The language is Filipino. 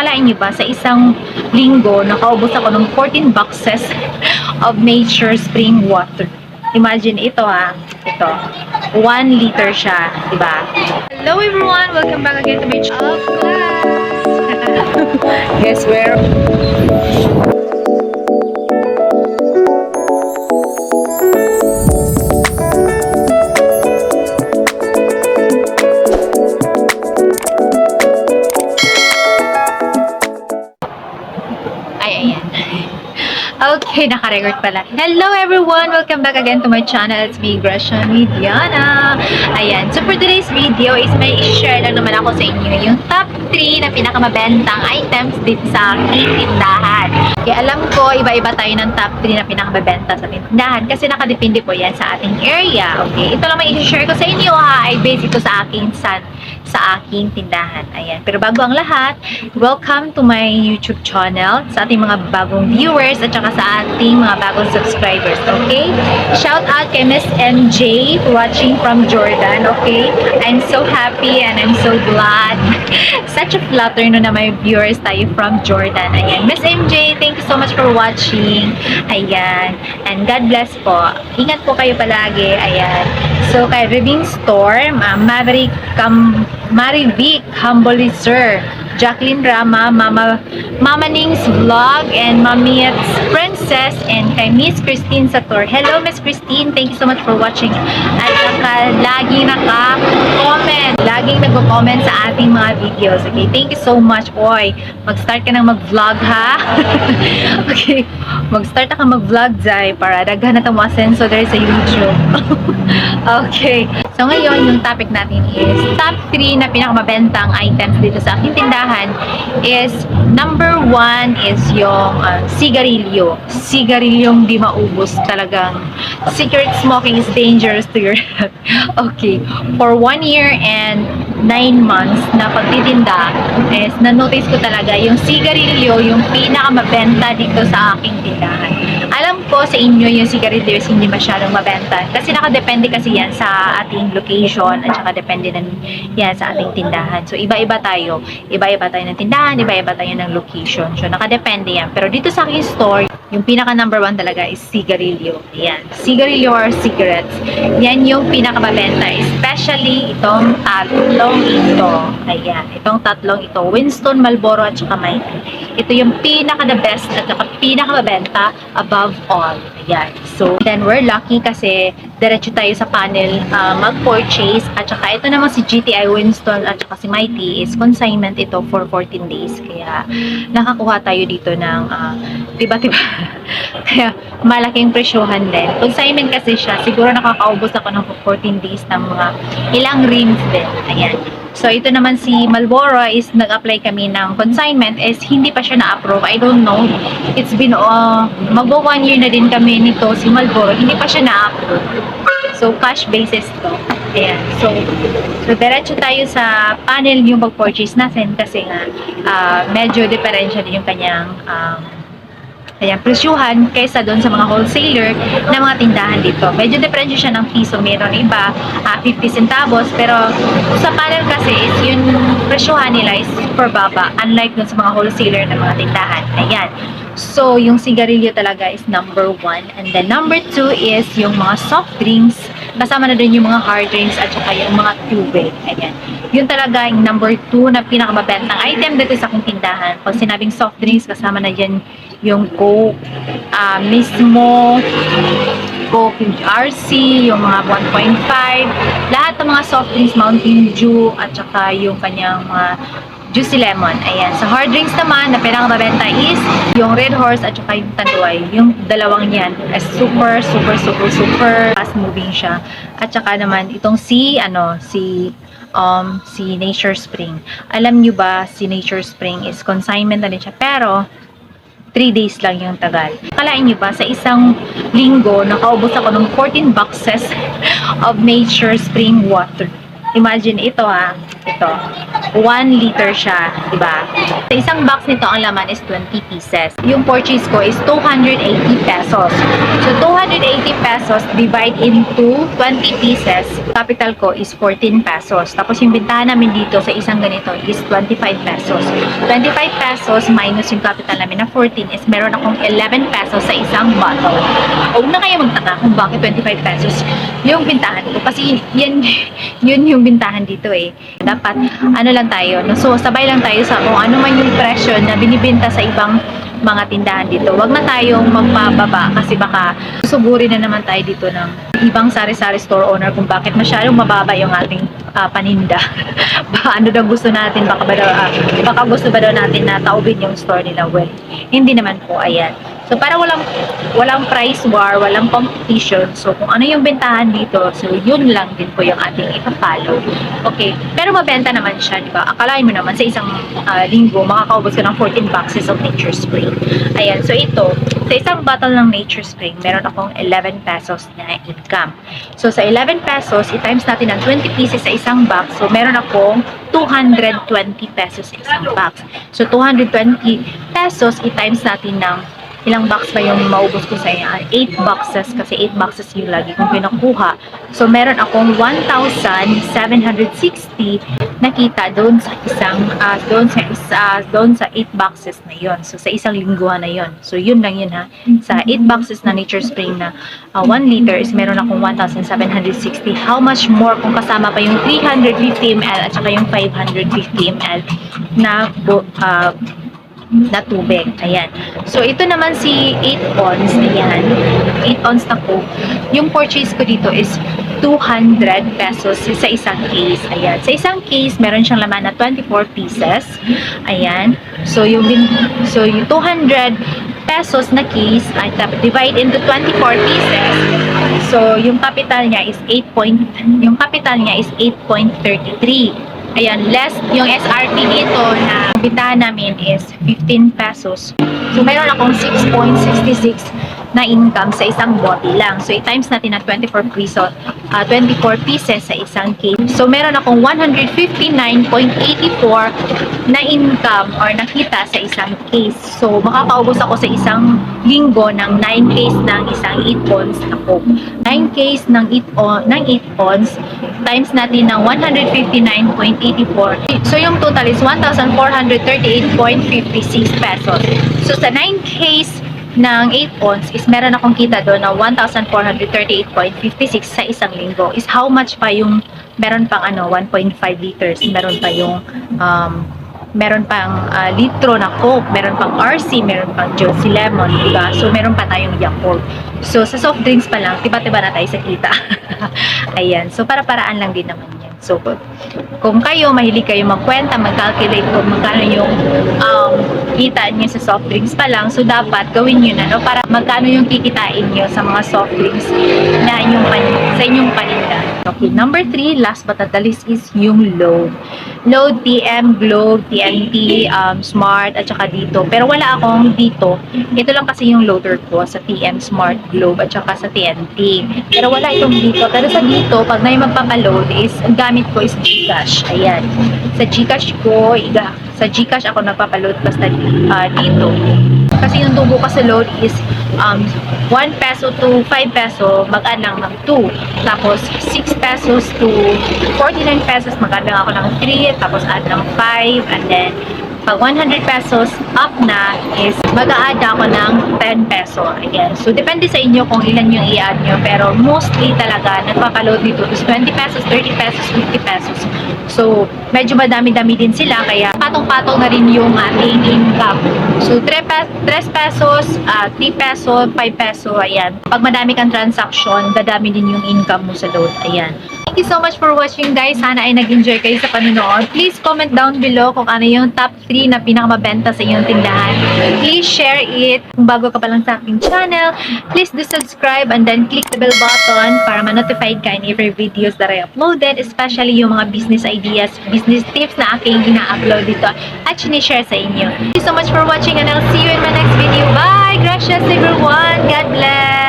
Akalain niyo ba, sa isang linggo, nakaubos ako ng 14 boxes of nature spring water. Imagine ito ha, ito. 1 liter siya, di ba? Hello everyone! Welcome back again to my channel. Guess where? Okay, naka-record pala. Hello everyone! Welcome back again to my channel. It's me, Gresham Mediana. Ayan. So for today's video is may share lang naman ako sa inyo yung top 3 na pinakamabentang items dito sa aking tindahan. Kaya alam ko, iba-iba tayo ng top 3 na pinakamabenta sa tindahan kasi nakadepende po yan sa ating area. Okay? Ito lang may i-share ko sa inyo ha. Ay base ito sa aking san sa aking tindahan. Ayan. Pero bago ang lahat, welcome to my YouTube channel, sa ating mga bagong viewers at saka sa ating mga bagong subscribers. Okay? Shout out kay Miss MJ watching from Jordan. Okay? I'm so happy and I'm so glad. Such a flatter no na may viewers tayo from Jordan. Ayan. Miss MJ, thank you so much for watching. Ayan. And God bless po. Ingat po kayo palagi. Ayan. So, kay Reving Storm, uh, Maverick Cam Marivic, Humbly Sir, Jacqueline Rama, Mama, Mama Ning's Vlog, and Mami's Princess, and kay Miss Christine Sator. Hello, Miss Christine. Thank you so much for watching. At saka, lagi naka-comment. Laging nagko-comment sa ating mga videos. Okay, thank you so much. Oy, mag-start ka nang mag-vlog, ha? okay, mag-start ka mag-vlog, Zay, para daghan na mga sensor there sa YouTube. okay. So ngayon, yung topic natin is top 3 na pinakamabentang items dito sa aking tindahan is number 1 is yung uh, sigarilyo. Sigarilyong di maubos talagang. Secret smoking is dangerous to your health. okay. For 1 year and 9 months na pagtitinda is na-notice ko talaga yung sigarilyo yung pinakamabenta dito sa aking tindahan. Alam ko sa inyo yung sigarilyo is hindi masyadong mabenta kasi nakadepende kasi yan sa ating location at saka depende na yan sa ating tindahan. So iba-iba tayo. Iba-iba tayo ng tindahan, iba-iba tayo ng location. So nakadepende yan. Pero dito sa aking store, yung pinaka number one talaga is sigarilyo. Yan. Sigarilyo or cigarettes. Yan yung pinakamabenta. Especially itong tatlong ito. Ayan. Itong tatlong ito. Winston, Marlboro at saka Mighty. Ito yung pinaka the best at saka pinakamabenta above all. Ayan. So, then we're lucky kasi diretso tayo sa panel uh, mag-purchase at saka ito naman si GTI Winston at saka si Mighty is consignment ito for 14 days. Kaya nakakuha tayo dito ng uh, tiba-tiba. Kaya malaking presyohan din. Consignment kasi siya. Siguro nakakaubos ako ng 14 days ng mga ilang rims din. Ayan. So, ito naman si Malboro is nag-apply kami ng consignment is hindi pa siya na-approve. I don't know. It's been, uh, magbo one year na din kami nito si Malboro. Hindi pa siya na-approve. So, cash basis to. Ayan. So, so diretso tayo sa panel yung pag-purchase natin kasi nga, uh, medyo differential yung kanyang um, Ayan, presyuhan kaysa doon sa mga wholesaler na mga tindahan dito. Medyo diferensya siya ng piso. Meron iba, ah, 50 centavos. Pero sa panel kasi is yung presyuhan nila is super baba. Unlike doon sa mga wholesaler na mga tindahan. Ayan. So, yung sigarilyo talaga is number one. And then number two is yung mga soft drinks. Kasama na din yung mga hard drinks at saka yung mga tubig. Ayan. Yun talaga yung number two na pinakamabentang item dito sa aking tindahan. Pag sinabing soft drinks, kasama na dyan yung Coke, ah, mismo, Coke RC, yung mga 1.5, lahat ng mga soft drinks, Mountain Dew, at saka yung kanyang mga juicy lemon. Ayan. Sa hard drinks naman, na pinakamabenta is yung Red Horse at saka yung Tanduay. Yung dalawang yan, is super, super, super, super fast moving siya. At saka naman, itong si, ano, si um, si Nature Spring. Alam nyo ba, si Nature Spring is consignment na din siya. Pero, 3 days lang yung tagal. Kalain nyo ba, sa isang linggo, nakaubos ako ng 14 boxes of Nature Spring Water. Imagine ito ha, ito, 1 liter siya, di ba? Sa isang box nito, ang laman is 20 pieces. Yung purchase ko is 280 pesos. So, 280 pesos divide into 20 pieces. Capital ko is 14 pesos. Tapos, yung bintahan namin dito sa isang ganito is 25 pesos. 25 pesos minus yung capital namin na 14 is meron akong 11 pesos sa isang bottle. Huwag na kayo magtaka kung bakit 25 pesos yung bintahan ko. Kasi yan, yun yung bintahan dito eh. Dapat, ano lang tayo, no? so sabay lang tayo sa kung ano man yung presyo na binibenta sa ibang mga tindahan dito. Huwag na tayong magpababa kasi baka susugurin na naman tayo dito ng ibang sari-sari store owner kung bakit masyadong mababa yung ating ah, paninda. baka ano daw gusto natin, baka, ba daw, ah, baka gusto ba daw natin na taubin yung store nila. Well, hindi naman po, ayan. So para walang walang price war, walang competition. So kung ano yung bentahan dito, so yun lang din po yung ating ipapalo. Okay. Pero mabenta naman siya, di ba? Akalain mo naman sa isang ah, linggo, makakaubos ka ng 14 boxes of Nature Spring. Ayan. So ito, sa isang bottle ng Nature Spring, meron akong 11 pesos na income. So sa 11 pesos, i-times natin ng 20 pieces sa isang box. So meron akong 220 pesos sa isang box. So 220 pesos, i-times natin ng ilang box ba yung maubos ko sa inyo? 8 boxes kasi 8 boxes yung lagi kong pinakuha. So, meron akong 1,760 nakita doon sa isang, ah, doon sa isa, doon sa 8 boxes na yon So, sa isang lingguhan na yon So, yun lang yun ha. Sa 8 boxes na Nature Spring na 1 liter is meron akong 1,760. How much more kung kasama pa yung 350 ml at saka yung 550 ml na ah, na tubig. Ayan. So, ito naman si 8 ons. Ayan. 8 ons na coke. Yung purchase ko dito is 200 pesos sa isang case. Ayan. Sa isang case, meron siyang laman na 24 pieces. Ayan. So, yung, so, yung 200 pesos na case ay divide into 24 pieces. So, yung capital niya is 8 point, yung capital niya is 8.33. Ayan, less yung SRP dito na bintahan namin is 15 pesos. So, meron akong 6.66 na income sa isang bottle lang. So, i-times natin na 24 piso, ah, 24 pieces sa isang case. So, meron akong 159.84 na income or nakita sa isang case. So, makakaubos ako sa isang linggo ng 9 case ng isang 8 ons na coke. 9 case ng 8 on, ng 8 ons times natin ng 159.84. So, yung total is 1,438.56 pesos. So, sa 9 case ng 8 ons is meron akong kita doon na 1,438.56 sa isang linggo. Is how much pa yung meron pang ano 1.5 liters, meron pa yung um, meron pang ah, litro na Coke, meron pang RC, meron pang Josie Lemon, diba? So, meron pa tayong Yakult. So, sa soft drinks pa lang, tiba-tiba na tayo sa kita. Ayan. So, para-paraan lang din naman. So, kung kayo, mahilig kayo magkwenta, mag-calculate kung magkano yung um, kita nyo sa soft drinks pa lang, so dapat gawin nyo na, no? Para magkano yung kikitain nyo sa mga soft drinks na inyong pan- sa inyong paninda. Okay, number three, last but not the least is yung load. Load, TM, Globe, TNT, um, Smart, at saka dito. Pero wala akong dito. Ito lang kasi yung loader ko sa TM, Smart, Globe, at saka sa TNT. Pero wala itong dito. Pero sa dito, pag yung magpapaload is, ang gamit ko is Gcash. Ayan. Sa Gcash ko, iga, sa Gcash ako nagpapaload basta ah, dito. Kasi yung tubo ko sa load is um, 1 peso to 5 peso, mag-add lang ng 2. Tapos 6 pesos to 49 pesos, lang ako ng 3. Tapos add ng 5. And then, pag 100 pesos up na is mag-a-add ako ng 10 peso. Again. So, depende sa inyo kung ilan yung i-add nyo. Pero mostly talaga, nagpapaload dito is 20 pesos, 30 pesos, 50 pesos. So, medyo madami-dami din sila. Kaya, patong-patong na rin yung ating income. So, 3, pe- 3 pesos, ah, 3 peso, 5 peso, ayan. Pag madami kang transaction, dadami din yung income mo sa load. Ayan. Thank you so much for watching guys. Sana ay nag-enjoy kayo sa panonood. Please comment down below kung ano yung top 3 na pinakamabenta sa inyong tindahan. Please share it. Kung bago ka pa lang sa aking channel, please do subscribe and then click the bell button para ma-notified ka in every videos that I uploaded, especially yung mga business ideas, business tips na aking ina-upload dito at sinishare sa inyo. Thank you so much for watching and I'll see you in my next video. Bye! Gracias everyone! God bless!